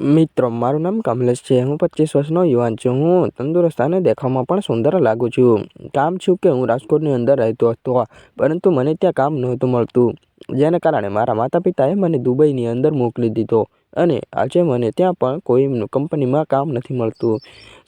મિત્રો, મારું નામ કમલેશ છે. હું પચીસ વર્ષનો યુવાન છું. હું તંદુરસ્ત અને દેખાવમાં પણ સુંદર લાગુ છું. કામ છું કે હું રાજકોટની અંદર રહેતો હતો, પરંતુ મને ત્યાં કામ નહોતું મળતું. જેને કારણે મારા માતા પિતાએ મને દુબઈની અંદર મોકલી દીધો અને આજે મને ત્યાં પણ કોઈ કંપનીમાં કામ નથી મળતું.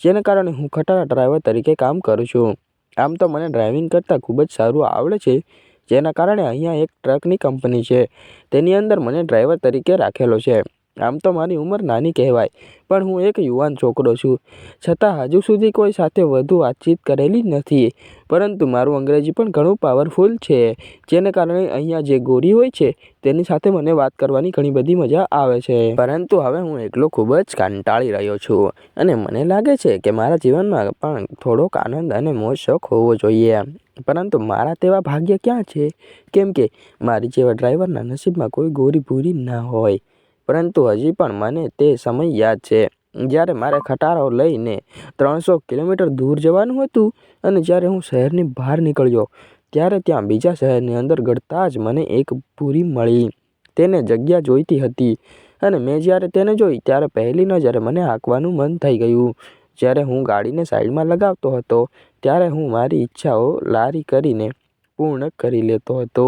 જેને કારણે હું ખટારા ડ્રાઈવર તરીકે કામ કરું છું. આમ તો મને ડ્રાઇવિંગ કરતાં ખૂબ જ સારું આવડે છે. જેના કારણે અહીંયા એક ટ્રકની કંપની છે. તેની અંદર મને ડ્રાઈવર તરીકે રાખેલો છે. આમ તો મારી ઉંમર નાની કહેવાય, પણ હું એક યુવાન છોકરો છું. છતાં હજુ સુધી કોઈ સાથે વધુ વાતચીત કરેલી નથી, પરંતુ મારું અંગ્રેજી પણ ઘણું પાવરફુલ છે, જેને કારણે અહીંયા જે ગોરી હોય છે, તેની સાથે મને વાત કરવાની ઘણી બધી મજા આવે છે. પરંતુ હવે હું એકલો ખૂબ જ કંટાળી રહ્યો છું, અને મને લાગે છે કે મારા જીવનમાં પણ થોડોક આનંદ અને મોજ શોખ હોવો જોઈએ. પરંતુ મારા તેવા ભાગ્ય ક્યાં છે? કેમ કે મારી જેવા ડ્રાઈવરના નસીબમાં કોઈ ગોરી ભૂરી ના હોય. પરંતુ હજી પણ મને તે સમય યાદ છે. જ્યારે મારે ખટારો લઈને ત્રણસો કિલોમીટર દૂર જવાનું હતું અને જ્યારે હું શહેરની બહાર નીકળ્યો, ત્યારે ત્યાં બીજા શહેરની અંદર ગળતા જ મને એક પૂરી મળી. તેને જગ્યા જોઈતી હતી અને મેં જ્યારે તેને જોઈ, ત્યારે પહેલી નજરે મને હાંકવાનું મન થઈ ગયું. જ્યારે હું ગાડીને સાઈડમાં લગાવતો હતો, ત્યારે હું મારી ઈચ્છાઓ લારી કરીને પૂર્ણ કરી લેતો હતો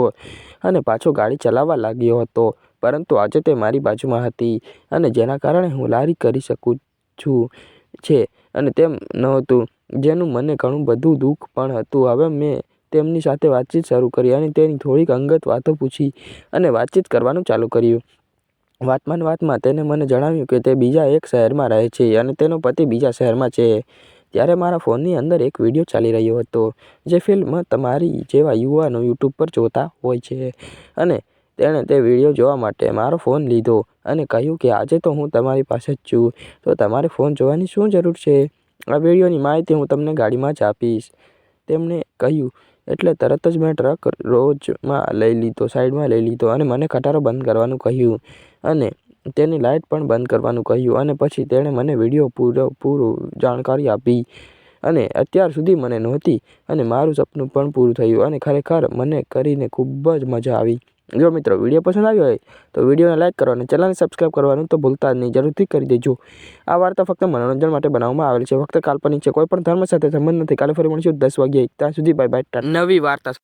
અને પાછો ગાડી ચલાવવા લાગ્યો હતો. પરંતુ આજે તે મારી બાજુમાં હતી અને જેના કારણે હું લારી કરી શકું છું છે અને તેમ નહોતું, જેનું મને ઘણું બધું દુઃખ પણ હતું. હવે મેં તેમની સાથે વાતચીત શરૂ કરી અને તેની થોડીક અંગત વાતો પૂછી અને વાતચીત કરવાનું ચાલુ કર્યું. વાતમાં વાતમાં તેને મને જણાવ્યું કે તે બીજા એક શહેરમાં રહે છે અને તેનો પતિ બીજા શહેરમાં છે. ત્યારે મારા ફોનની અંદર એક વીડિયો ચાલી રહ્યો હતો, જે ફિલ્મ તમારી જેવા યુવાનો યુટ્યુબ પર જોતા હોય છે. અને તેણે તે વીડિયો જોવા માટે મારો ફોન લીધો અને કહ્યું કે આજે તો હું તમારી પાસે જ છું, તો તમારે ફોન જોવાની શું જરૂર છે? આ વિડીયોની માહિતી હું તમને ગાડીમાં જ આપીશ. તેમણે કહ્યું, એટલે તરત જ મેં ટ્રક રોજમાં લઈ લીધો, સાઈડમાં લઈ લીધો અને મને ખટારો બંધ કરવાનું કહ્યું. અને તેની લાઇટ પણ બંધ કરવાનું કહ્યું અને પછી તેણે મને વીડિયો પૂરો, પૂરું જાણકારી આપી અને અત્યાર સુધી મને નહોતી અને મારું સપનું પણ પૂરું થયું અને ખરેખર મને કરીને ખૂબ જ મજા આવી. જો મિત્રો વીડિયો પસંદ આવ્યો હોય તો વિડીયોને લાઇક કરો અને ચેનલને સબસ્ક્રાઈબ કરવાનું તો ભૂલતા જ નહીં. જરૂરથી કરી દેજો. આ વાર્તા ફક્ત મનોરંજન માટે બનાવવામાં આવેલ છે. ફક્ત કાલ્પનિક છે. કોઈ પણ ધર્મ સાથે સંબંધ નથી. કાલે ફરી મળશું દસ વાગ્યે. ત્યાં સુધી બાય બાય નવી વાર્તા